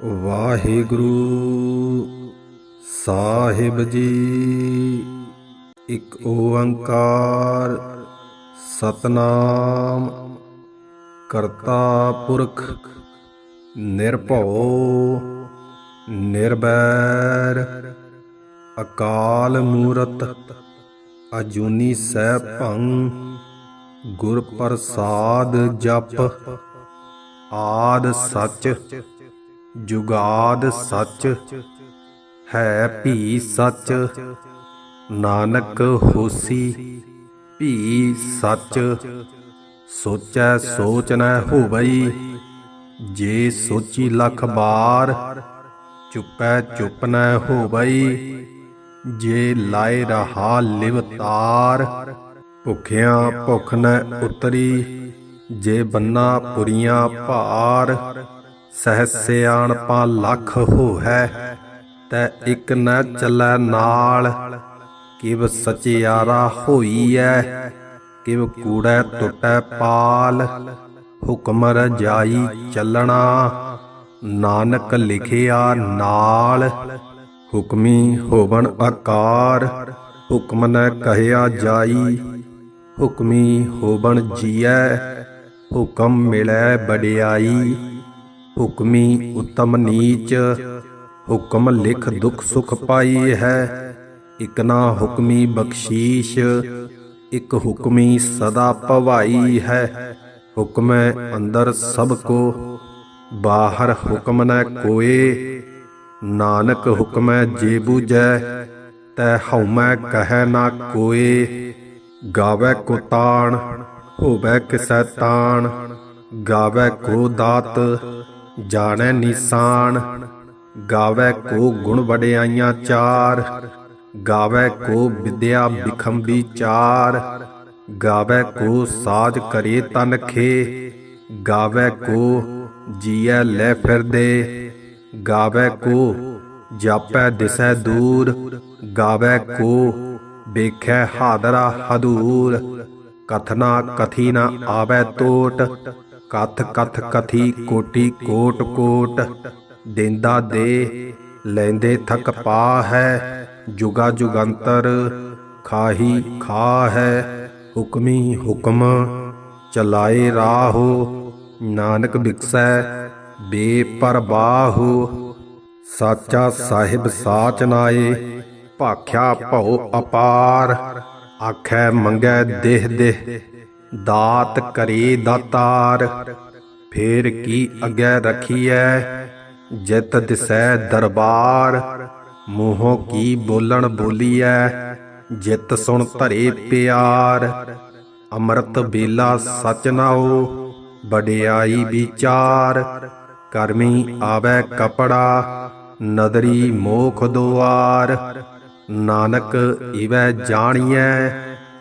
ਵਾਹਿਗੁਰੂ ਸਾਹਿਬ ਜੀ, ਇੱਕ ਓੰਕਾਰ ਸਤਨਾਮ ਕਰਤਾ ਪੁਰਖ, ਨਿਰਭਉ ਨਿਰਬੈਰ ਅਕਾਲ ਮੂਰਤ, ਅਜੂਨੀ ਸੈਭੰ ਗੁਰ ਪ੍ਰਸਾਦ ਜਪ, ਆਦ ਸਚ ਜੁਗਾਦ ਸੱਚ ਹੈ ਭੀ ਸੱਚ, ਨਾਨਕ ਹੋਸੀ ਭੀ ਸੱਚ। ਸੋਚੈ ਸੋਚ ਨ ਹੋਵਈ, ਜੇ ਸੋਚੀ ਲੱਖ ਬਾਰ, ਚੁੱਪੈ ਚੁੱਪ ਨ ਹੋਵਈ। ਜੇ ਲਾਏ ਰਹਾ ਲਿਵ ਤਾਰ, ਭੁਖਿਆਂ ਭੁਖ ਨ ਉਤਰੀ। ਜੇ ਬੰਨਾ ਪੁਰੀਆਂ ਭਾਰ ਸਹਿ ਸਿਆਣਪਾ ਲੱਖ ਹੋਹੈ, ਤੈ ਇੱਕ ਨ ਚੱਲੈ ਨਾਲ। ਕਿਵ ਸਚਿਆਰਾ ਹੋਈਐ, ਕਿਵ ਕੂੜੈ ਟੁੱਟੈ ਪਾਲ। ਹੁਕਮ ਰਜਾਈ ਚੱਲਣਾ, ਨਾਨਕ ਲਿਖਿਆ ਨਾਲ। ਹੁਕਮੀ ਹੋਵਨ ਆਕਾਰ ਹੁਕਮ ਨ ਕਹਿਆ ਜਾਈ। ਹੁਕਮੀ ਹੋਵਨ ਜੀਐ, ਹੁਕਮ ਮਿਲੈ ਬੜਿਆਈ ਹੁਕਮੀ ਉਤਮ ਨੀਚ, ਹੁਕਮ ਲਿਖ ਦੁਖ ਸੁਖ ਪਾਈ ਹੈ। ਇਕ ਨਾ ਹੁਕਮੀ ਬਖਸ਼ੀਸ਼, ਇਕ ਹੁਕਮੀ ਸਦਾ ਭਵਾਈ ਹੈ। ਹੁਕਮੈ ਅੰਦਰ ਸਭ ਕੋ, ਬਾਹਰ ਹੁਕਮ ਨ ਕੋਏ। ਨਾਨਕ ਹੁਕਮੈ ਜੇ ਬੂਝੈ, ਤੈ ਹਉਮੈ ਕਹੈ ਨਾ ਕੋਏ। ਗਾਵੇ ਕੋ ਤਾਣ, ਹੋਵੇ ਕਿਸੈ ਤਾਣ, ਗਾਵੇ ਕੋ ਦਾਤ। ਜਾਣੈ ਨਿਸ਼ਾਨ, ਗਾਵੇ ਕੋ ਗੁਣ ਵਡਿਆਈਆਂ ਚਾਰ, ਗਾਵੇ ਕੋ ਵਿਦਿਆ ਬਿਖਮ ਵਿਚਾਰ ਗਾਵੇ ਕੋ ਸਾਜ ਕਰੇ ਤਨ ਖੇ, ਗਾਵੇ ਕੋ ਜੀਐ ਲੈ ਫਿਰਦੇ, ਗਾਵੇ ਕੋ ਜਾਪੈ ਦਿਸੈ ਦੂਰ, ਗਾਵੇ ਕੋ ਵੇਖੈ ਹਾਦਰਾ ਹਦੂਰ, ਕਥਨਾ ਕਥੀ ਨਾ ਆਵੈ ਤੋਟ ਕਥ ਕਥ ਕਥੀ ਕੋਟੀ ਕੋਟ ਕੋਟ। ਦੇਂਦਾ ਦੇ, ਲੈਂਦੇ ਥਕ ਪਾ ਹੈ। ਜੁਗਾ ਜੁਗੰਤਰ ਖਾਹੀ ਖਾ ਹੈ। ਹੁਕਮੀ ਹੁਕਮ ਚਲਾਏ ਰਾਹੋ। ਨਾਨਕ ਬਿਕਸੈ ਬੇਪਰਵਾਹੋ ਸਾਚਾ ਸਾਹਿਬ ਸਾਚ ਨਾਏ, ਭਾਖਿਆ ਭਉ ਅਪਾਰ। ਆਖੈ ਮੰਗੈ ਦੇਹ ਦੇਹ। ਦਾਤ ਕਰੇ ਦਾਤਾਰ, ਫੇਰ ਕੀ ਅਗੈ ਰਖੀਐ? ਜਿਤ ਦਿਸੈ ਦਰਬਾਰ, ਮੂੰਹੋਂ ਕੀ ਬੋਲਣ ਬੋਲੀਐ? ਜਿਤ ਸੁਣ ਧਰੇ ਪਿਆਰ, ਅੰਮ੍ਰਿਤ ਬੇਲਾ ਸਚ ਨਾਓ ਵਡਿਆਈ ਵਿਚਾਰ, ਕਰਮੀ ਆਵੈ ਕਪੜਾ, ਨਦਰੀ ਮੋਖ ਦੁਆਰ, ਨਾਨਕ ਇਵੈ ਜਾਣੀਐ।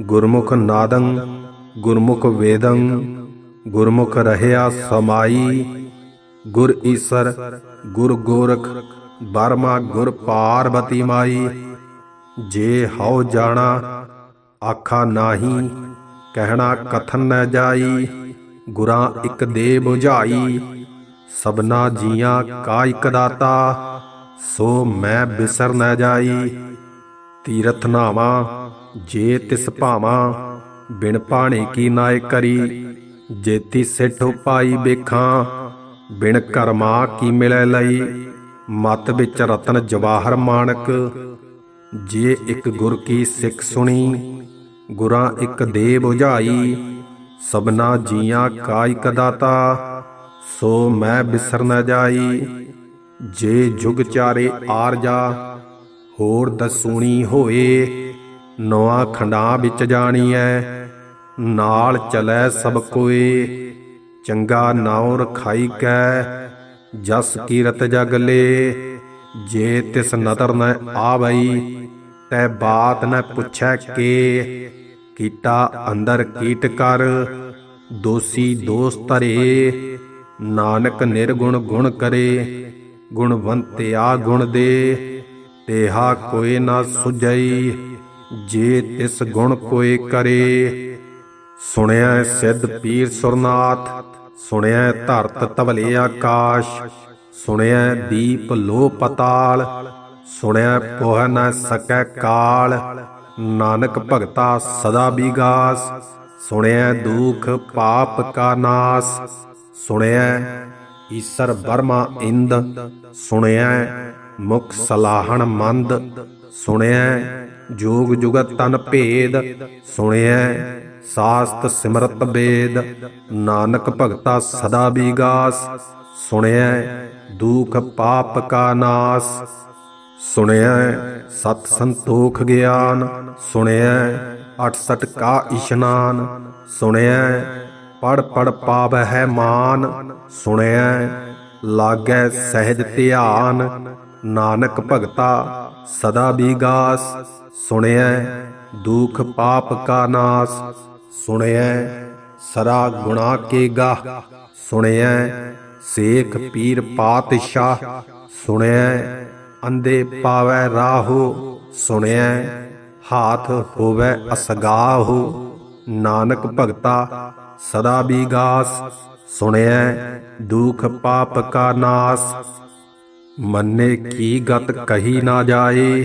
ਗੁਰਮੁਖ ਨਾਦੰ, ਗੁਰਮੁਖ ਵੇਦੰ, ਗੁਰਮੁਖ ਰਹਿਆ ਸਮਾਈ। ਗੁਰ ਈਸਰ, ਗੁਰ ਗੋਰਖ, ਬਰਮਾ ਗੁਰ ਪਾਰਬਤੀ ਮਾਈ। ਜੇ ਹਉ ਜਾਣਾ, ਆਖਾ ਨਾਹੀ, ਕਹਿਣਾ ਕਥਨ ਨ ਜਾਈ। ਗੁਰਾਂ ਇਕ ਦੇ 부ਝਾਈ ਸਬਨਾ ਜੀਆਂ ਕਾ ਇਕ ਦਾਤਾ, ਸੋ ਮੈਂ ਬਿਸਰ ਨ ਜਾਈ। ਤੀਰਥ ਨਾਵਾ ਜੇ ਤਿਸ ਭਾਵਾਂ, ਬਿਨ ਪਾਣੇ ਕੀ ਨਾਏ ਕਰੀ? ਜੇਤੀ ਸਿੱਠ ਪਾਈ ਵੇਖਾਂ, ਬਿਨ ਕਰਮਾ ਕੀ ਮਿਲੈ ਲਈ? ਮਤ ਵਿੱਚ ਰਤਨ ਜਵਾਹਰ ਮਾਨਕ ਜੇ ਇੱਕ ਗੁਰ ਕੀ ਸਿੱਖ ਸੁਣੀ, ਗੁਰਾਂ ਇੱਕ ਦੇ 부ਝਾਈ ਸਬਨਾ ਜੀਆਂ ਕਾ ਕਦਾਤਾ, ਸੋ ਮੈਂ ਬਿਸਰ ਨ ਜਾਈ। ਜੇ ਜੁਗ ਚਾਰੇ ਆਰਜਾ ਹੋਰ ਦਸੂਣੀ ਹੋਏ ਨੌਆਂ ਖੰਡਾਂ ਵਿੱਚ ਜਾਣੀ ਐ ਨਾਲ ਚਲੈ ਸਭ ਕੋਏ, ਚੰਗਾ ਨਾਉ ਰਖਾਈ ਕੈ, ਜਸ ਕੀਰਤ ਜਗ ਲੇ, ਜੇ ਤਿਸ ਨਦਰ ਨ ਆਵਈ, ਤੈ ਬਾਤ ਨ ਪੁੱਛੈ ਕੇ, ਕੀਟਾ ਅੰਦਰ ਕੀਟ ਕਰ, ਦੋਸੀ ਦੋਸ ਧਰੇ, ਨਾਨਕ ਨਿਰਗੁਣ ਗੁਣ ਕਰੇ, ਗੁਣਵੰਤਿਆ ਗੁਣ ਦੇ, ਤੇਹਾ ਕੋਈ ਨਾ ਸੁਝਈ। ਜੇ ਤਿਸ ਗੁਣ ਕੋਈ ਕਰੇ ਸੁਣਿਆ ਸਿੱਧ ਪੀਰ ਸੁਰਨਾਥ ਸੁਣਿਆ ਧਰਤ ਤਵਲੇ ਆਕਾਸ਼ ਸੁਣਿਆ ਦੀਪ ਲੋ ਪਤਾਲ ਸੁਣਿਆ ਪੋਹ ਨ ਸਕੈ ਕਾਲ, ਨਾਨਕ ਭਗਤਾ ਸਦਾ ਵਿਗਾਸ ਸੁਣਿਆ ਦੁਖ ਪਾਪ ਕਾ ਨਾਸ ਸੁਣਿਆ ਈਸਰ ਬਰਮਾ ਇੰਦ ਸੁਣਿਆ ਮੁਖ ਸਲਾਹਣ ਮੰਦ ਸੁਣਿਆ ਜੋਗ ਜੁਗਤ ਤਨ ਭੇਦ ਸੁਣਿਆ ਸਾਸਤ ਸਿਮਰਤ ਵੇਦ ਨਾਨਕ ਭਗਤਾ ਸਦਾ ਵਿਗਾਸ ਸੁਣਿਆ ਦੁਖ ਪਾਪ ਕਾ ਨਾਸ। ਸੁਣਿਆ ਸਤ ਸੰਤੋਖ ਗਿਆਨ ਸੁਣਿਆ 68 ਕਾ ਇਸ਼ਨਾਨ। ਸੁਣਿਆ ਪੜ ਪੜ ਪਾਵੈ ਹੈ ਮਾਨ ਸੁਣਿਆ ਲਾਗੈ ਸਹਿਜ ਧਿਆਨ। ਨਾਨਕ ਭਗਤਾ ਸਦਾ ਵਿਗਾਸ ਸੁਣਿਆ ਦੁਖ ਪਾਪ ਕਾ ਨਾਸ ਸੁਣਿਆ ਸਰਾ ਗੁਣਾ ਕੇ ਗਾਹ ਸੁਣਿਆ ਸੇਖ ਪੀਰ ਪਾਤਸ਼ਾਹ ਸੁਣਿਆ ਅੰਦੇ ਪਾਵੈ ਰਾਹੋ ਸੁਣਿਆ ਹਾਥ ਹੋਵੇ ਅਸਗਾਹੋ, ਨਾਨਕ ਭਗਤਾ ਸਦਾ ਵਿਗਾਸ ਸੁਣਿਆ ਦੁਖ ਪਾਪ ਕਾ ਨਾਸ। ਮੰਨੇ ਕੀ ਗਤ ਕਹੀ ਨਾ ਜਾਏ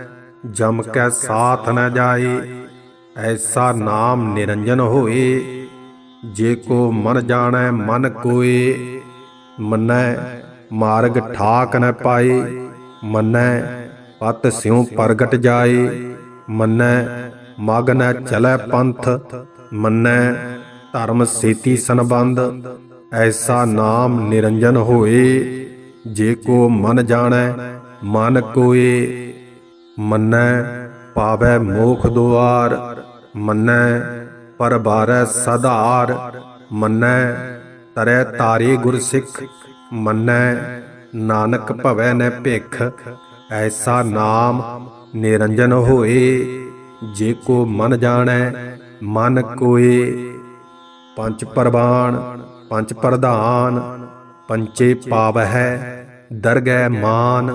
ਜਮ ਕੈ ਸਾਥ ਨ ਜਾਏ, ਐਸਾ ਨਾਮ ਨਿਰੰਜਨ ਹੋਏ। ਜੇ ਕੋ ਮਨ ਜਾਣੈ, ਮਨ ਕੋਏ। ਮੰਨੈ, ਮਾਰਗ ਠਾਕ ਨ ਪਾਏ। ਮੰਨੈ, ਪਤ ਸਿਉ ਪ੍ਰਗਟ ਜਾਏ। ਮੰਨੈ ਮਗਨ ਚਲੈ ਪੰਥ। ਮੰਨੈ, ਧਰਮ ਸੇਤੀ ਸੰਬੰਧ। ਐਸਾ ਨਾਮ ਨਿਰੰਜਨ ਹੋਏ। ਜੇ ਕੋ ਮਨ ਜਾਣੈ, ਮਨ ਕੋਏ। ਮੰਨੈ ਪਾਵੈ ਮੋਖ ਦੁਆਰ, ਮੰਨੈ ਪਰਬਾਰੈ ਸਧਾਰ, ਮੰਨੈ ਤਰੈ ਤਾਰੇ ਗੁਰ ਸਿੱਖ ਮੰਨੈ ਨਾਨਕ ਭਵੈ ਨ ਭਿਖ, ਐਸਾ ਨਾਮ ਨਿਰੰਜਨ ਹੋਏ, ਜੇ ਕੋ ਮਨ ਜਾਣੈ, ਮਨ ਕੋਏ। ਪੰਜ ਪਰਬਾਨ ਪੰਜ ਪ੍ਰਧਾਨ ਪੰਚੇ ਪਾਵਹਿ, ਦਰਗਹਿ ਮਾਨ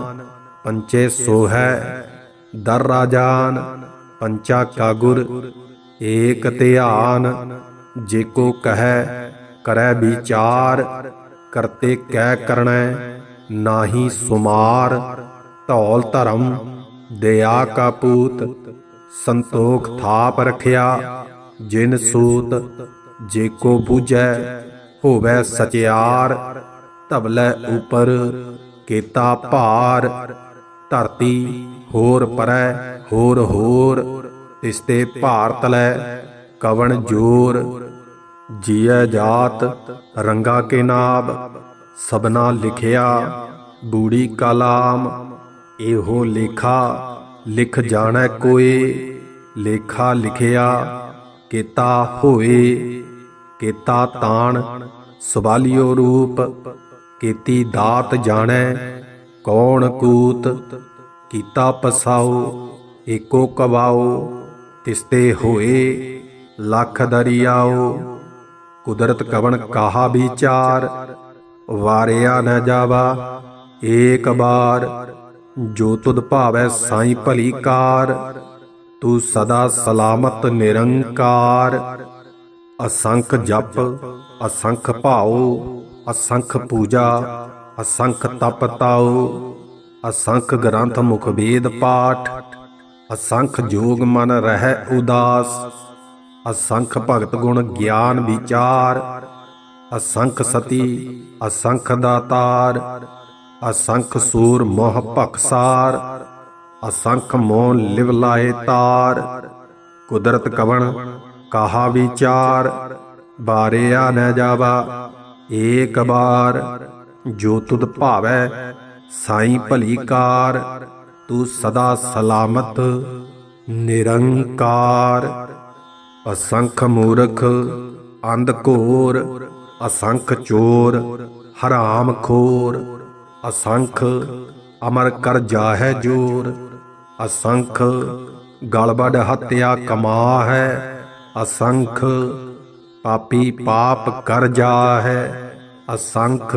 ਪੰਚੇ ਸੋਹੈ ਦਰ ਰਾਜਾਨ ਪੰਚਾ ਕਾ ਗੁਰ, ਏਕ ਧਿਆਨ ਜੇ ਕੋ ਕਹੈ, ਕਰੈ ਵਿਚਾਰ, ਕਰਤੇ ਕਹਿ ਕਰਣੈ, ਨਾਹੀ ਸੁਮਾਰ। ਧੌਲ ਧਰਮ, ਦਇਆ ਕਾ ਪੂਤ, ਸੰਤੋਖ ਥਾਪ ਰਖਿਆ। ਜਿਨ ਸੂਤ, ਜੇ ਕੋ ਬੂਝੈ, ਹੋਵੇ ਸਚਿਆਰ। ਧਵਲੇ ਉਪਰ, ਕੀਤਾ ਭਾਰ। ਧਰਤੀ ਹੋਰ ਪਰੈ, ਹੋਰ ਹੋਰ ਤਿਸਤੇ ਭਾਰਤ ਲੈ, ਕਵਣ ਜੋਰ। ਜੀਐ ਜਾਤ, ਰੰਗਾ ਕੇ ਨਾਬ ਸਬਨਾ ਲਿਖਿਆ, ਬੂੜੀ ਕਲਾਮ। ਇਹੋ ਲੇਖਾ, ਲਿਖ ਜਾਣੈ ਕੋਏ, ਲੇਖਾ ਲਿਖਿਆ, ਕੀਤਾ ਹੋਏ। ਕੀਤਾ ਤਾਣ, ਸਵਾਲਿਓ ਰੂਪ, ਕੀਤੀ ਦਾਤ ਜਾਣੈ, ਕੌਣ ਕੂਤ ਕੀਤਾ ਪਸਾਓ ਏਕੋ ਕਵਾਓ ਤਿਸਤੇ ਹੋਏ, ਲੱਖ ਦਰਿਆਉ। ਕੁਦਰਤ ਕਵਣ ਕਾਹਾ ਵਿਚਾਰ, ਵਾਰਿਆ ਨ ਜਾਵਾ, ਏਕ ਬਾਰ। ਜੋ ਤੁਧ ਭਾਵੈ ਸਾਈ ਭਲੀ ਕਾਰ, ਤੂੰ ਸਦਾ ਸਲਾਮਤ ਨਿਰੰਕਾਰ। ਅਸੰਖ ਜਪ, ਅਸੰਖ ਭਾਉ, ਅਸੰਖ ਪੂਜਾ, ਅਸੰਖ ਤਪ ਤਾਉ। ਅਸੰਖ ਗ੍ਰੰਥ ਮੁਖ ਵੇਦ ਪਾਠ, ਅਸੰਖ ਜੋਗ ਮਨ ਰਹਿ ਉਦਾਸ, ਅਸੰਖ ਭਗਤ ਗੁਣ ਗਿਆਨ ਵਿਚਾਰ, ਅਸੰਖ ਸਤੀ ਅਸੰਖ ਦਾਤਾਰ, ਅਸੰਖ ਸੂਰ ਮੋਹ ਭਖਸਾਰ, ਅਸੰਖ ਮੋਨ ਲਿਵ ਲਾਏ ਤਾਰ, ਕੁਦਰਤ ਕਵਣ ਕਹਾ ਵਿਚਾਰ, ਬਾਰਿਆ ਨ ਜਾਵਾ ਏਕ ਬਾਰ, ਜੋ ਤੁਧ ਭਾਵੈ ਸਾਈਂ ਭਲੀ ਕਾਰ, ਤੂੰ ਸਦਾ ਸਲਾਮਤ, ਨਿਰੰਕਾਰ। ਅਸੰਖ ਮੂਰਖ, ਅੰਧ ਘੋਰ, ਅਸੰਖ ਚੋਰ, ਹਰਾਮ ਖੋਰ। ਅਸੰਖ ਅਮਰ ਕਰ ਜਾਹੈ ਜੋਰ, ਅਸੰਖ ਗਲਬੜ ਹੱਤਿਆ ਕਮਾ ਹੈ ਅਸੰਖ ਪਾਪੀ ਪਾਪ ਕਰ ਜਾਹੈ, ਅਸੰਖ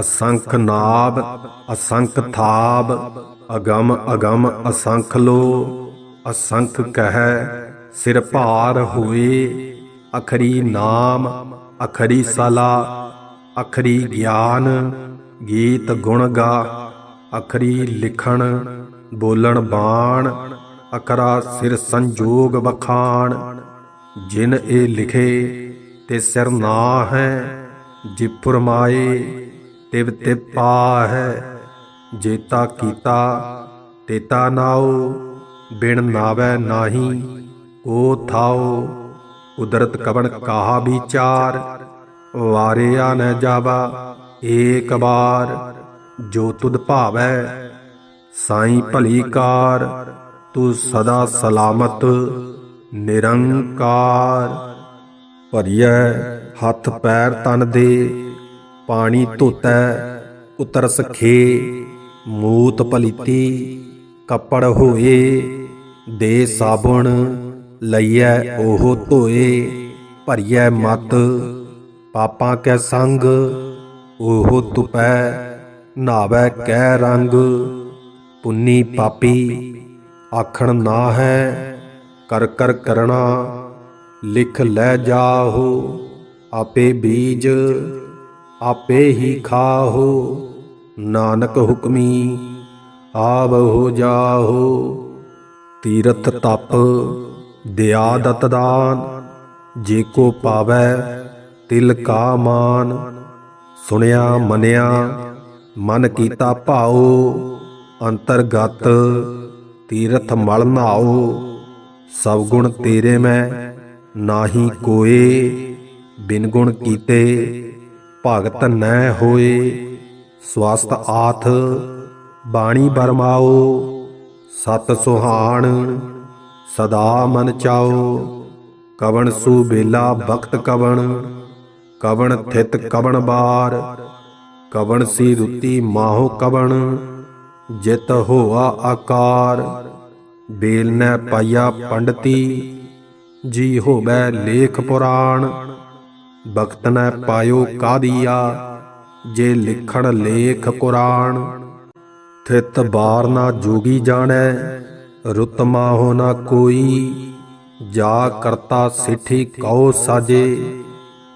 ਅਸੰਖ ਨਾਭ ਅਸੰਖ ਥਾਬ, ਅਗਮ ਅਗਮ ਅਸੰਖ ਲੋ, ਅਸੰਖ ਕਹਿ, ਸਿਰ ਭਾਰ ਹੋਏ, ਅਖਰੀ ਨਾਮ, ਅਖਰੀ ਸਲਾ, ਅਖਰੀ ਗਿਆਨ, ਗੀਤ ਗੁਣ ਗਾ, ਅਖਰੀ ਲਿਖਣ, ਬੋਲਣ ਬਾਣ ਅਕਰਾ ਸਿਰ ਸੰਜੋਗ ਬਖਾਣ ਜਿਨ ਇਹ ਲਿਖੇ ਤੇ ਸਿਰ ਨਾ ਹੈ ਜੇ ਫੁਰਮਾਏ ਤਿਵ ਤਿਵ ਪਾ ਹੈ ਜੇਤਾ ਕੀਤਾ ਤੇਤਾ ਨਾਉ ਬਿਨ ਨਾਵੈ ਨਾਹੀ, ਕੋ ਥਾਉ, ਕੁਦਰਤ ਕਵਣ ਕਾਹਾ ਵਿਚਾਰ, ਵਾਰਿਆ ਨ ਜਾਵਾ ਏਕ ਬਾਰ ਜੋ ਤੁਧ ਭਾਵੈ ਸਾਈ ਭਲੀ ਕਾਰ, ਤੂੰ ਸਦਾ ਸਲਾਮਤ ਨਿਰੰਕਾਰ। ਭਰੀਐ ਹੱਥ ਪੈਰ ਤਨ ਦੇ ਪਾਣੀ ਧੋਤੈ ਉਤਰ ਸਖੇ ਮੂਤ ਪਲੀਤੀ, ਕੱਪੜ ਹੋਏ, ਦੇ ਸਾਬੁਣ ਲਈਐ ਉਹ ਧੋਏ, ਭਰੀਐ ਮਤ, ਪਾਪਾਂ ਕੈ ਸੰਗ, ਉਹ ਤੁਪੈ ਨਾਵੈ ਕੈ ਰੰਗ, ਪੁੰਨੀ ਪਾਪੀ, ਆਖਣ ਨਾ ਹੈ ਕਰ ਕਰ ਕਰਣਾ, ਲਿਖ ਲੈ ਜਾਹੋ, ਆਪੇ ਬੀਜ ਆਪੇ ਹੀ ਖਾਹੋ, ਨਾਨਕ ਹੁਕਮੀ ਆਵ ਹੋ ਜਾਹੋ। ਤੀਰਥ ਤਪ, ਦਿਆ ਦਤ ਦਾਨ, ਜੇ ਕੋ ਪਾਵੈ ਤਿਲ ਕਾ ਮਾਨ। ਸੁਣਿਆ ਮੰਨਿਆ, ਮਨ ਕੀਤਾ ਭਾਉ, ਅੰਤਰਗਤ ਤੀਰਥ ਮਲ ਨਾਓ ਸਭ ਗੁਣ ਤੇਰੇ ਮੈਂ, ਨਾਹੀ ਕੋਏ, ਬਿਨ ਗੁਣ ਕੀਤੇ। ਭਗਤ ਨੈ ਹੋਏ, ਸਵਸਤ ਆਥ, ਬਾਣੀ ਬਰਮਾਓ, ਸਤ ਸੁਹਾਣ, ਸਦਾ ਮਨ ਚਾਓ। ਕਵਣ ਸੂ ਬੇਲਾ ਬਖਤ ਕਵਣ ਕਵਣ ਥਿਤ ਕਵਣ ਬਾਰ, ਕਵਣ ਸੀ ਰੁਤੀ ਮਾਹੋ ਕਵਣ, ਜਿਤ ਹੋਆ ਆਕਾਰ। ਬੇਲ ਨੈ ਪਾਇਆ ਪੰਡਤੀ, ਜੀ ਹੋਵੇ ਲੇਖ ਪੁਰਾਣ। ਬਖਤ ਨੈ ਪਾਇਓ ਕਾਦੀਆ, ਜੇ ਲਿਖਣ ਲੇਖ ਕੁਰਾਨ, ਥਿਤ ਬਾਰ ਨਾ ਜੋਗੀ ਜਾਣੈ ਰੁਤਮਾ ਹੋ ਨਾ ਕੋਈ, ਜਾ ਕਰਤਾ ਸਿੱਠੀ ਕਉ ਸਾਜੇ,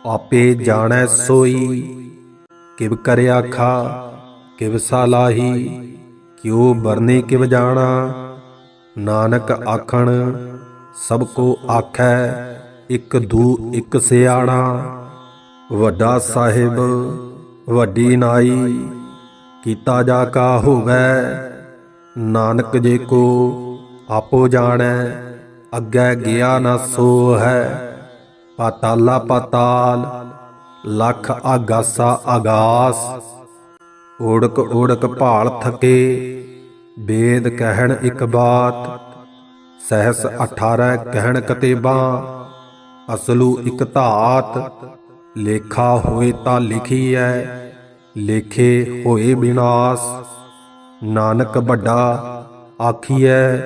ਆਪੇ ਜਾਣੈ ਸੋਈ, ਕਿਵ ਕਰਿਆ ਖਾ ਕਿਵ ਸਾਲਾਹੀ ਕਿਉ ਬਰਨੇ ਕਿਵ ਜਾਣਾ, ਨਾਨਕ ਆਖਣ, ਸਭ ਕੋ ਆਖੈ ਇਕ ਦੂ ਇਕ ਸਿਆਣਾ, ਵੱਡਾ ਸਾਹਿਬ, ਵੱਡੀ ਨਾਈ, ਕੀਤਾ ਜਾ ਕਾ ਹੋਵੇ, ਨਾਨਕ ਜੇ ਕੋ ਆਪੋ ਜਾਣੈ, ਅੱਗੇ ਗਿਆ ਨਾ ਸੋ ਹੈ ਪਾਤਾਲਾ ਪਾਤਾਲ, ਲੱਖ ਆਗਾਸਾ ਆਗਾਸ ਓੜਕ ਓੜਕ ਭਾਲ ਥਕੇ ਵੇਦ ਕਹਿਣ ਇੱਕ ਬਾਤ, ਸਹਸ 18 ਕਹਿਣ ਕਤੇਬਾਂ ਅਸਲੂ ਇਕ ਧਾਤ, ਲੇਖਾ ਹੋਏ ਤਾਂ ਲਿਖੀ ਐ, ਲੇਖੇ ਹੋਏ ਬਿਨਾਸ਼। ਨਾਨਕ ਵੱਡਾ ਆਖੀਐ,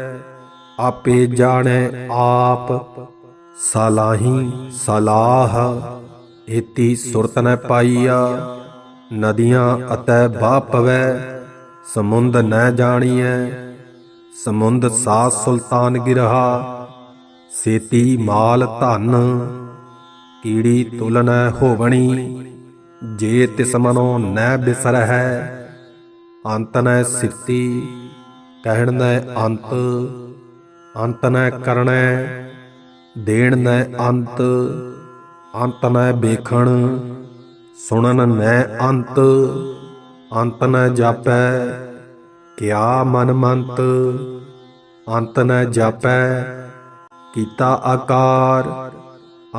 ਆਪੇ ਜਾਣੈ ਆਪ, ਸਾਲਾਹੀ ਸਲਾਹ, ਏਤੀ ਸੁਰਤ ਨ ਪਾਈਆ। ਨਦੀਆਂ ਅਤੈ ਬਾਹ ਪਵੈ, ਸਮੁੰਦ ਨੈ ਜਾਣੀਐ, ਸਮੁੰਦ ਸਾ ਸੁਲਤਾਨ ਗਿਰਹਾ। ਸੇਤੀ ਮਾਲ ਧਨ, ਕੀੜੀ ਤੁਲਨੈ ਹੋਵਣੀ, ਜੇ ਤਿਸ ਮਨੋ ਨੈ ਬਿਸਰਹਿ, ਅੰਤ ਨੈ ਸਿਫਤੀ ਕਹਿਣ ਨੈ ਅੰਤ ਅੰਤ ਨੈ ਕਰਣੈ ਦੇਣ ਨੈ ਅੰਤ ਅੰਤ ਨੈ ਵੇਖਣ, ਸੁਣਨ ਨੈ ਅੰਤ ਅੰਤ ਨੈ ਜਾਪੈ, ਕਿਆ ਮਨ ਮੰਤ, ਅੰਤ ਨੈ ਜਾਪੈ ਕੀਤਾ ਆਕਾਰ,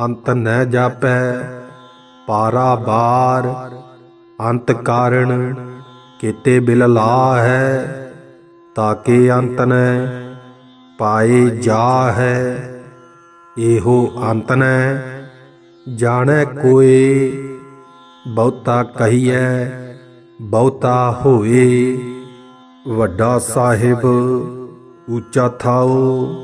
ਅੰਤ ਨੈ ਜਾਪੈ, ਪਾਰਾ ਬਾਰ। ਅੰਤ ਕਾਰਣ ਕੀਤੇ ਬਿਲ ਲਾ ਹੈ ਤਾਕੇ ਅੰਤ ਨੈ ਪਾਏ ਜਾ ਹੈ ਇਹੋ ਅੰਤ ਨੈ ਜਾਣੈ ਕੋਏ, ਬਹੁਤਾ ਕਹੀਐ, ਬਹੁਤਾ ਹੋਏ। ਵੱਡਾ ਸਾਹਿਬ, ਉੱਚਾ ਥਾਓ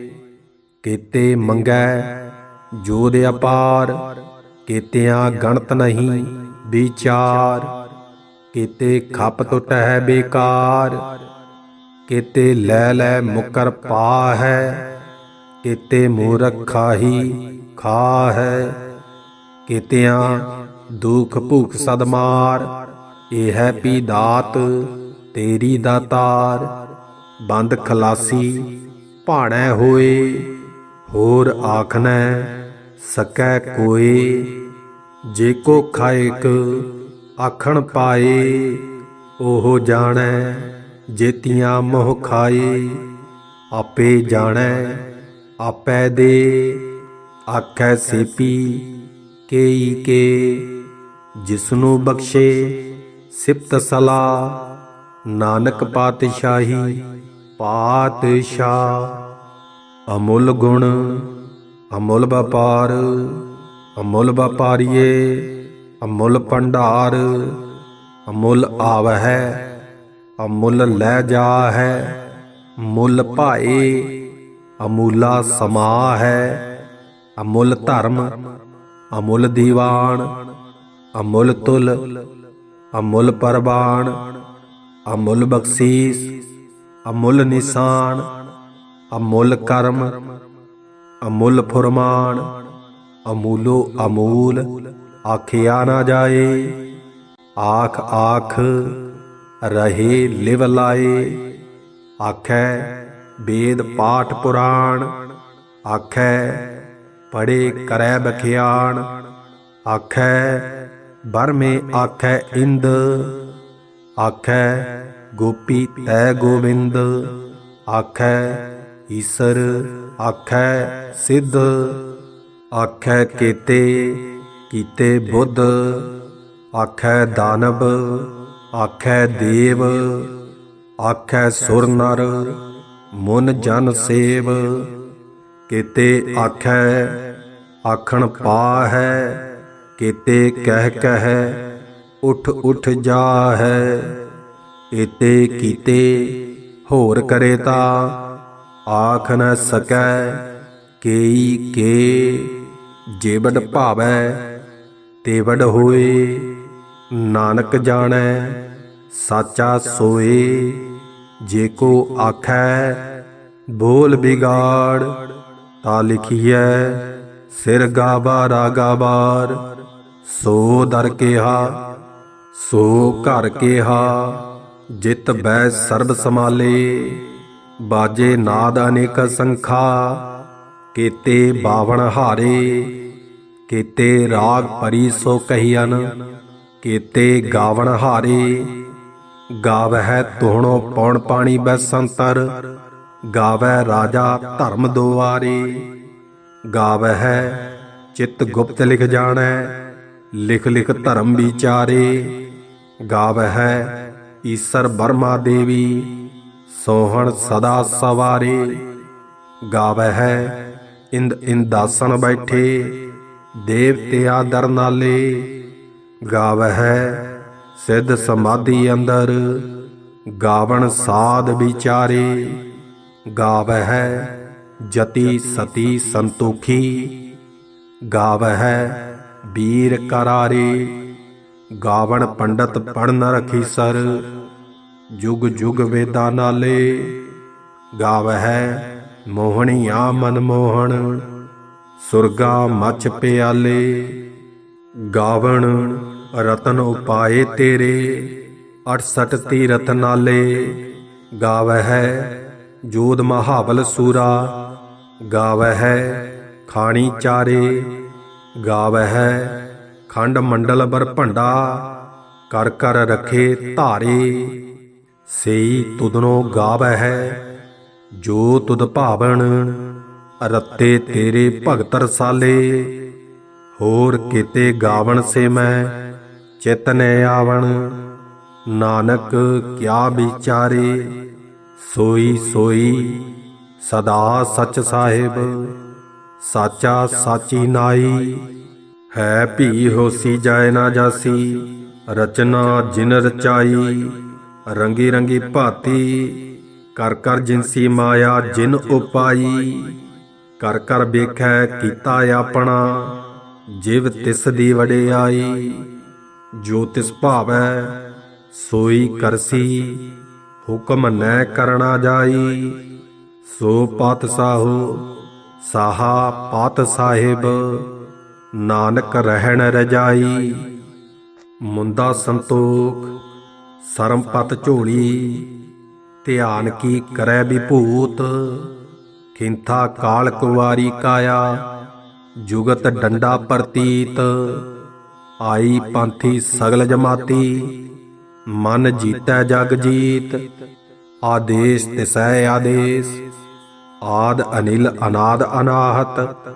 ਕੀਤੇ ਮੰਗੈ ਜੋਦ ਅਪਾਰ, ਕੀਤਿਆਂ ਗਣਤ ਨਹੀਂ ਵਿਚਾਰ, ਕੀਤੇ ਖੱਪ ਟੁੱਟ ਹੈ ਬੇਕਾਰ, ਕੀਤੇ ਲੈ ਲੈ ਮੁਕਰ ਪਾ ਹੈ ਕੀਤੇ ਮੂਰਖ ਖਾਹੀ ਖਾ ਹੈ ਕੀਤਿਆਂ ਦੁਖ ਭੁਖ ਸਦਮਾਰ, ਇਹ ਹੈ ਪੀ ਦਾਤ ਤੇਰੀ ਦਾਤਾਰ, ਬੰਦ ਖਲਾਸੀ ਭਾਣੈ ਹੋਏ। ਹੋਰ ਆਖਨੈ ਸਕੈ ਕੋਏ ਜੇ ਕੋ ਖਾਇਕ ਆਖਣ ਪਾਏ, ਉਹ ਜਾਣੈ, ਜੇਤੀਆਂ ਮੋਹ ਖਾਏ। ਆਪੇ ਜਾਣੈ, ਆਪੈ ਦੇ, ਆਖੈ ਸੇਪੀ, ਕੇਈ ਕੇ। ਜਿਸਨੂੰ ਬਖਸ਼ੇ ਸਿਫਤ ਸਲਾ ਨਾਨਕ ਪਾਤਸ਼ਾਹੀ, ਪਾਤਸ਼ਾਹ। ਅਮੁੱਲ ਗੁਣ, ਅਮੁੱਲ ਵਪਾਰ, ਅਮੁੱਲ ਵਪਾਰੀਏ, ਅਮੁੱਲ ਭੰਡਾਰ, ਅਮੁੱਲ ਆਵਹਿ, ਅਮੁੱਲ ਲੈ ਜਾ ਹੈ ਮੁੱਲ ਭਾਏ, ਅਮੂਲਾ ਸਮਾ ਹੈ ਅਮੁੱਲ ਧਰਮ, ਅਮੁੱਲ ਦੀਵਾਨ, ਅਮੁੱਲ ਤੁਲ, ਅਮੁੱਲ ਪਰਬਾਨ ਅਮੁੱਲ ਬਖਸ਼ੀਸ, ਅਮੁੱਲ ਨਿਸ਼ਾਨ ਅਮੁੱਲ ਕਰਮ, ਅਮੁੱਲ ਫੁਰਮਾਨ, ਅਮੂਲੋ ਅਮੂਲ, ਆਖਿਆ ਨਾ ਜਾਏ। ਆਖ ਆਖ, ਰਹੇ ਲਿਵ ਲਾਏ। ਆਖੈ ਵੇਦ ਪਾਠ ਪੁਰਾਣ, ਆਖੈ ਪੜੇ ਕਰੈ ਬਖਿਆਣ, ਆਖੈ ਬਰਮੇ ਆਖੈ ਇੰਦ, ਆਖੈ ਗੋਪੀ ਤੈ ਗੋਵਿੰਦ, ਆਖੈ ਈਸਰ ਆਖੈ ਸਿੱਧ, ਆਖੈ ਕੀਤੇ ਕੀਤੇ ਬੁੱਧ, ਆਖੈ ਦਾਨਵ, ਆਖੈ ਦੇਵ, ਆਖੈ ਸੁਰ ਨਰ ਮਨ ਜਨ ਸੇਵ, ਕੀਤੇ ਆਖੈ, ਆਖਣ ਪਾ ਹੈ ਕੀਤੇ ਕਹਿ ਕਹਿ, ਉਠ ਉਠ ਜਾ ਹੈ ਏਤੇ ਕੀਤੇ, ਹੋਰ ਕਰੇ ਤਾ ਆਖ ਨ ਸਕੈ ਕੇਈ ਕੇ ਜੇਵੜ ਭਾਵੈ ਤੇਵੜ ਹੋਏ ਨਾਨਕ ਜਾਣੈ, ਸਾਚਾ ਸੋਏ ਜੇ ਕੋ ਆਖੈ, ਬੋਲ ਬਿਗਾੜ, ਤਾ ਲਿਖੀਐ, ਸਿਰ ਗਾਵਾ ਰਾਗਾਬਾਰ ਸੋ ਦਰ ਕਿਹਾ, ਸੋ ਘਰ ਕਿਹਾ, ਜਿਤ ਬੈ ਸਰਬ ਸਮਾਲੇ ਬਾਜੇ ਨਾਦ ਅਨੇਕ ਸੰਖਾ, ਕੀਤੇ ਬਾਵਣ ਹਾਰੇ, ਕੀਤੇ ਰਾਗ ਪਰੀ ਸੋ ਕਹੀਨ ਕੀਤੇ ਗਾਵਣ ਹਾਰੇ। ਗਾਵਹਿ ਤੋਣੋ ਪੌਣ ਪਾਣੀ ਬੈ ਸੰਤਰ ਗਾਵੈ ਰਾਜਾ ਧਰਮ ਦੁਆਰੇ। ਗਾਵਹਿ ਚਿਤ ਗੁਪਤ ਲਿਖ ਜਾਣੈ, ਲਿਖ ਲਿਖ ਧਰਮ ਵਿਚਾਰੇ। ਗਾਵਹਿ ਈਸਰ ਬਰਮਾ ਦੇਵੀ ਸੋਹਣ ਸਦਾ ਸਵਾਰੇ ਗਾਵੈ ਹੈ ਇੰਦ ਇੰਦਾਸਨ ਬੈਠੇ ਦੇਵਤੇ ਆਦਰ ਨਾਲੇ ਗਾਵੈ ਹੈ ਸਿੱਧ ਸਮਾਧੀ ਅੰਦਰ, ਗਾਵਣ ਸਾਧ ਵਿਚਾਰੇ ਗਾਵੈ ਹੈ ਜਤੀ ਸਤੀ ਸੰਤੋਖੀ ਗਾਵੈ ਹੈ ਵੀਰ ਕਰਾਰੇ, ਗਾਵਣ ਪੰਡਤ ਪੜਨ ਰਖੀ ਸਰ ਜੁਗ ਜੁਗ ਵੇਦਾ ਨਾਲੇ ਗਾਵੈ ਹੈ ਮੋਹਣੀਆ ਮਨ ਮੋਹਣ, ਸੁਰਗਾ ਮਛ ਪਿਆਲੇ, ਗਾਵਣ ਰਤਨ ਉਪਾਏ ਤੇਰੇ 68 ਤੀਰਥ ਨਾਲੇ ਗਾਵੈ ਹੈ ਮਹਾਬਲ ਸੂਰਾ, ਗਾਵਹਿ ਖਾਣੀ ਚਾਰੇ, ਗਾਵਹਿ ਖੰਡ ਮੰਡਲ ਬਰ ਭੰਡਾ ਕਰ ਕਰ ਰਖੇ ਧਾਰੇ। ਸਈ ਤੁਧਨੋ ਗਾਵੈ ਹੈ, ਜੋ ਤੁਦ ਭਾਵਣ, ਰਤੇ ਤੇਰੇ ਭਗਤ ਰਸਾਲੇ, ਹੋਰ ਕਿਤੇ ਗਾਵਣ ਸੇ ਮੈਂ ਚਿਤਨ ਆਵਣ। ਨਾਨਕ ਕਿਆ ਵਿਚਾਰੇ, ਸੋਈ ਸੋਈ ਸਦਾ ਸਚ ਸਾਹਿਬ, ਸਾਚਾ ਸਾਚੀ ਨਾਈ। ਹੈ ਭੀ ਹੋਸੀ ਜਾਏ ਨਾ ਜਾਸੀ, ਰਚਨਾ ਜਿਨ ਰਚਾਈ। ਰੰਗੀ ਰੰਗੀ ਭਾਤੀ ਕਰ ਕਰ ਜਿਨਸੀ ਮਾਇਆ ਜਿਨ ਉਪਾਈ ਕਰ ਕਰ ਵੇਖੈ ਕੀਤਾ ਆਪਣਾ, ਜਿਵ ਤਿਸ ਦੀ ਵਡਿਆਈ ਜੋ ਤਿਸ ਭਾਵੈ ਸੋਈ ਕਰਸੀ, ਹੁਕਮ ਨੈ ਕਰਣਾ ਜਾਈ, ਸੋ ਪਾਤ ਸਾਹੂ, ਸਾਹਾ ਪਾਤ ਸਾਹਿਬ, ਨਾਨਕ ਰਹਿਣ ਰਜਾਈ, ਮੁੰਦਾ ਸੰਤੋਖ ਸਰਮਪਤ ਝੋਲੀ ਧਿਆਨ ਕੀ ਕਰੈ ਵਿਭੂਤ, ਖਿੰਥਾ ਕਾਲ ਕੁਵਾਰੀ ਕਾਇਆ, ਜੁਗਤ ਡੰਡਾ ਪ੍ਰਤੀਤ, ਆਈ ਪੰਥੀ ਸਗਲ ਜਮਾਤੀ, ਮਨ ਜੀਤੈ ਜਗ ਜੀਤ, ਆਦੇਸ਼ ਤਿਸੈ ਆਦੇਸ਼, ਆਦ ਅਨਿਲ ਅਨਾਦ ਅਨਾਹਤ,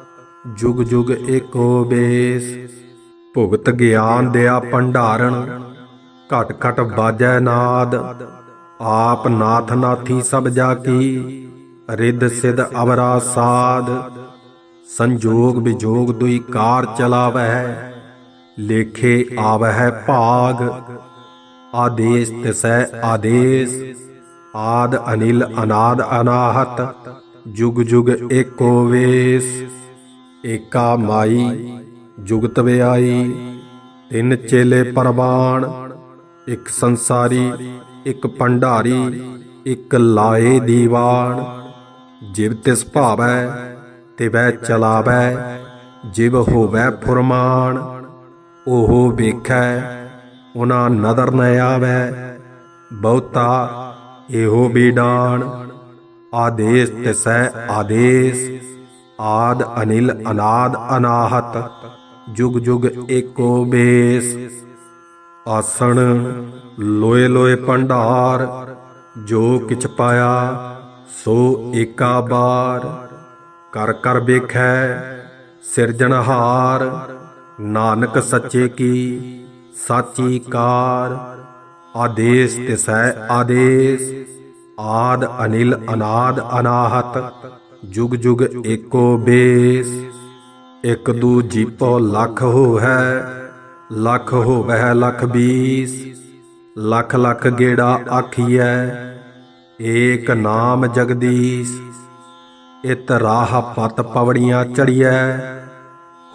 ਜੁਗ ਜੁਗ ਏਕੋ ਬੇਸ, ਭੁਗਤ ਗਿਆਨ ਦਿਆ ਭੰਡਾਰਨ ਘਟ ਘਟ ਬਾਜੈ ਨਾਦ। ਆਪ ਨਾਥ ਨਾਥੀ ਸਭ ਜਾ ਕੀ ਰਿੱਧ ਸਿਧ ਅਵਰਾ ਸਾਧ ਸੰਜੋਗ ਵਿਜੋਗ ਦੁਈ ਕਾਰ ਚਲਾਵਹਿ, ਲੇਖੇ ਆਵਹਿ ਭਾਗ। ਆਦੇਸ ਤਿਸੈ ਆਦੇਸ, ਆਦ ਅਨਿਲ ਅਨਾਦ ਅਨਾਹਤ, ਜੁਗ ਜੁਗ ਏਕੋ ਵੇਸ। ਏਕਾ ਮਾਈ, ਜੁਗਤ ਵਿਆਈ, ਤਿੰਨ ਚੇਲੇ ਪਰਵਾਨ ਇੱਕ ਸੰਸਾਰੀ, ਇੱਕ ਭੰਡਾਰੀ, ਇੱਕ ਲਾਏ ਦੀਵਾਨ। ਜਿਵ ਤਿਸ ਭਾਵੈ, ਤਿਵੈ ਚਲਾਵੈ, ਜਿਵ ਹੋਵੈ ਫੁਰਮਾਨ, ਉਹ ਵੇਖੈ, ਉਨਾ ਨਦਰ ਨ ਆਵੈ। ਬਹੁਤਾ ਇਹੋ ਬੀਡਾਨ, ਆਦੇਸ ਤਿਸੈ ਆਦੇਸ, ਆਦ ਅਨਿਲ ਅਨਾਦ ਅਨਾਹਤ, ਜੁਗ ਜੁਗ ਏਕੋ ਬੇਸ। ਆਸਣ ਲੋਏ ਲੋਏ ਭੰਡਾਰ, ਜੋ ਕਿਛ ਪਾਇਆ ਸੋ ਏਕਾ ਬਾਰ। ਕਰ ਕਰ ਵੇਖੈ ਸਿਰਜਣਹਾਰ ਨਾਨਕ ਸੱਚੇ ਕੀ ਸਾਚੀ ਕਾਰ। ਆਦੇਸ ਤਿਸੈ ਆਦੇਸ, ਆਦ ਅਨਿਲ ਅਨਾਦ ਅਨਾਹਤ, ਜੁਗ ਜੁਗ ਏਕੋ ਬੇਸ। ਇਕ ਦੂ ਜੀਪੋ ਲੱਖ ਹੋ ਹੈ ਲੱਖ ਹੋਵੈ, ਲੱਖ ਬੀਸ, ਲੱਖ ਲੱਖ ਗੇੜਾ ਆਖੀਐ, ਏਕ ਨਾਮ ਜਗਦੀਸ਼, ਇਤ ਰਾਹ ਪਤ ਪਵੜੀਆਂ ਚੜੀਐ,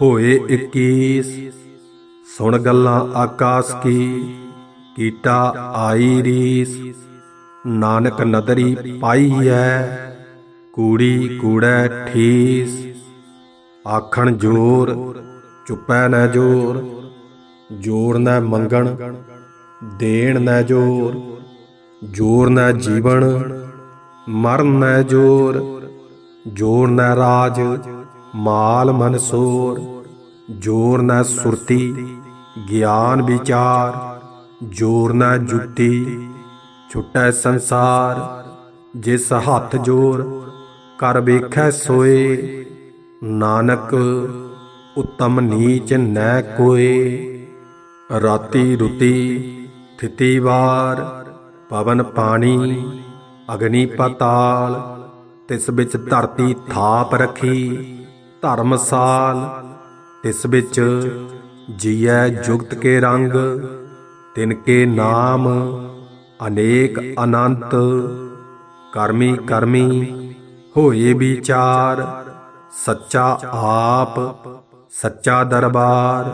ਹੋਏ 21 ਸੁਣ ਗੱਲਾਂ ਆਕਾਸ ਕੀ, ਕੀਟਾ ਆਈ ਰੀਸ, ਨਾਨਕ ਨਦਰੀ ਐ ਕੂੜੀ ਕੂੜੈ ਠੀਸ, ਆਖਣ ਜੋਰ, ਚੁੱਪੈ ਨਾ ਜੋਰ ਜੋਰ ਨਾ ਮੰਗਣ, ਦੇਣ ਨਾ ਜੋਰ ਜੋਰ ਨਾ ਜੀਵਨ, ਮਰਨ ਨਾ ਜੋਰ ਜੋਰ ਨਾ ਰਾਜ, ਮਾਲ ਮਨਸੂਰ ਜੋਰ ਨਾ ਸੁਰਤੀ, ਗਿਆਨ ਵਿਚਾਰ, ਜੋਰ ਨਾ ਜੁੱਤੀ, ਛੁਟੈ ਸੰਸਾਰ, ਜਿਸ ਹੱਥ ਜੋਰ, ਕਰ ਵੇਖੈ ਸੋਏ, ਨਾਨਕ, ਉਤਮ ਨੀਚ ਨੈ ਕੋਏ। ਰਾਤੀ ਰੁਤੀ ਥਿਤੀ ਵਾਰ, ਪਵਨ ਪਾਣੀ, ਅਗਨੀ ਪਤਾਲ, ਤਿਸ ਵਿੱਚ ਧਰਤੀ ਥਾਪ ਰੱਖੀ ਧਰਮਸਾਲ ਤਿਸ ਵਿੱਚ ਜੀਐ ਜੁਗਤ ਕੇ ਰੰਗ, ਤਿਨ ਕੇ ਨਾਮ ਅਨੇਕ ਅਨੰਤ, ਕਰਮੀ ਕਰਮੀ ਹੋਏ ਵਿਚਾਰ, ਸੱਚਾ ਆਪ, ਸੱਚਾ ਦਰਬਾਰ,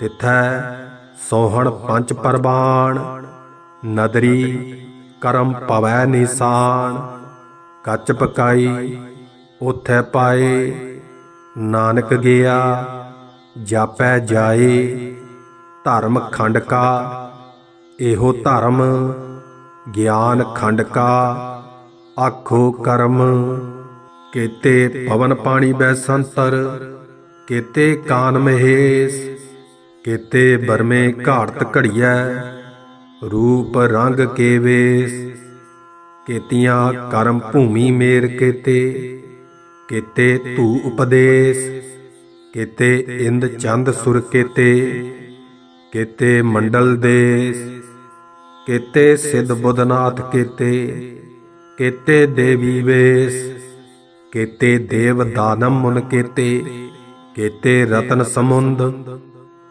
ਤਿਥੈ ਸੋਹਣ ਪੰਜ ਪਰਬਾਣ ਨਦਰੀ ਕਰਮ ਪਵੈ ਨਿਸ਼ਾਨ, ਕੱਚ ਪਕਾਈ ਉਥੈ ਪਾਏ, ਨਾਨਕ ਗਿਆ, ਜਾਪੈ ਜਾਏ, ਧਰਮ ਖੰਡ ਕਾ ਇਹੋ ਧਰਮ ਗਿਆਨ ਖੰਡ ਕਾ ਆਖੋ ਕਰਮ, ਕੇਤੇ ਪਵਨ ਪਾਣੀ ਬੈ ਸੰਤਰ, ਕੇਤੇ ਕਾਨ ਮਹੇਸ਼ ਕੇਤੇ ਬਰਮੇ ਘਾੜਤ ਘੜੀਐ, ਰੂਪ ਰੰਗ ਕੇਵੇਸ਼ ਵੇਸ ਕਰਮ ਭੂਮੀ ਮੇਰ ਕੇਤੇ ਕੇਤੇ ਧੂ ਉਪਦੇਸ਼, ਕੇਤੇ ਇੰਦ ਚੰਦ ਸੁਰ ਕੇਤੇ ਕੇਤੇ ਮੰਡਲ ਦੇਸ, ਕੇਤੇ ਸਿੱਧ ਬੁੱਧਨਾਥ ਕੇਤੇ ਕੇਤੇ ਦੇਵੀ ਵੇਸ, ਕੇਤੇ ਦੇਵ ਦਾਨਮ ਮੁਨ ਕੇਤੇ ਕੇਤੇ ਰਤਨ ਸਮੁੰਦ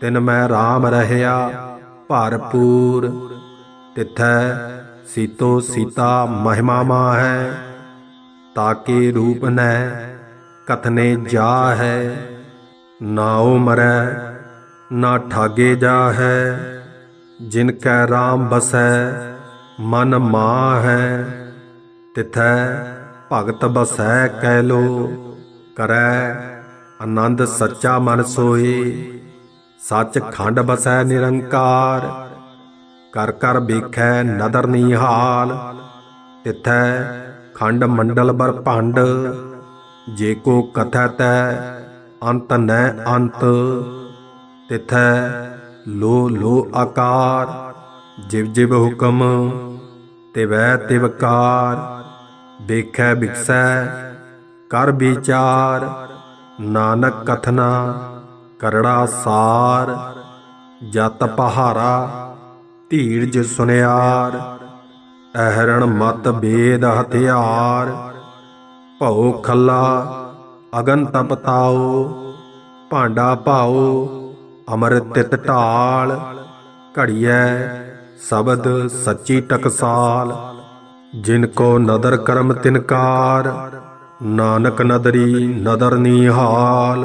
ਤਿਨ ਮੈਂ RAM ਰਹਿਆ ਭਰਪੂਰ। ਤਿਥੈ ਸੀਤੋ ਸੀਤਾ ਮਹਿਮਾ ਮਾ ਹੈ ਤਾਕੇ ਰੂਪ ਨੈ ਕਥਨੇ ਜਾ ਹੈ ਨਾਉ ਮਰੈ, ਨਾ ਠਾਗੇ ਜਾ ਹੈ ਜਿਨ ਕੈ RAM ਬਸੈ, ਮਨ ਮਾਹੈ। ਤਿਥੈ ਭਗਤ ਬਸੈ ਕਹਿ ਲੋ, ਕਰੈ ਆਨੰਦ ਸੱਚਾ ਮਨ ਸੋਏ। ਸੱਚ ਖੰਡ ਬਸੈ ਨਿਰੰਕਾਰ, ਕਰ ਕਰ ਵੇਖੈ ਨਦਰ ਨਿਹਾਲ, ਤਿਥੈ ਖੰਡ ਮੰਡਲ ਬਰ ਭੰਡ, ਜੇ ਕੋ ਕਥੈ ਤੈ ਅੰਤ ਨੈ ਅੰਤ, ਤਿਥੈ ਲੋ ਲੋ ਆਕਾਰ, ਜਿਵ ਜਿਵ ਹੁਕਮ ਤਿਵੈ ਤਿਵਕਾਰ ਵੇਖੈ ਵਿਕਸੈ ਕਰ ਵਿਚਾਰ, ਨਾਨਕ ਕਥਨਾ ਕਰੜਾ ਸਾਰ, ਜਤ ਪਹਾਰਾ, ਧੀਰਜ ਸੁਨਿਆਰ, ਅਹਰਣ ਮਤ ਬੇਦ ਹਥਿਆਰ, ਭਉ ਖੱਲਾ ਅਗਨ ਤਪਤਾਓ ਭਾਂਡਾ ਭਾਓ ਅਮਰ ਤਿਤ ਢਾਲ, ਘੜੀਐ ਸ਼ਬਦ ਸੱਚੀ ਟਕਸਾਲ, ਜਿਨ ਕੋ ਨਦਰ ਕਰਮ ਤਿਨਕਾਰ ਨਾਨਕ ਨਦਰੀ ਨਦਰ ਨੀਹਾਲ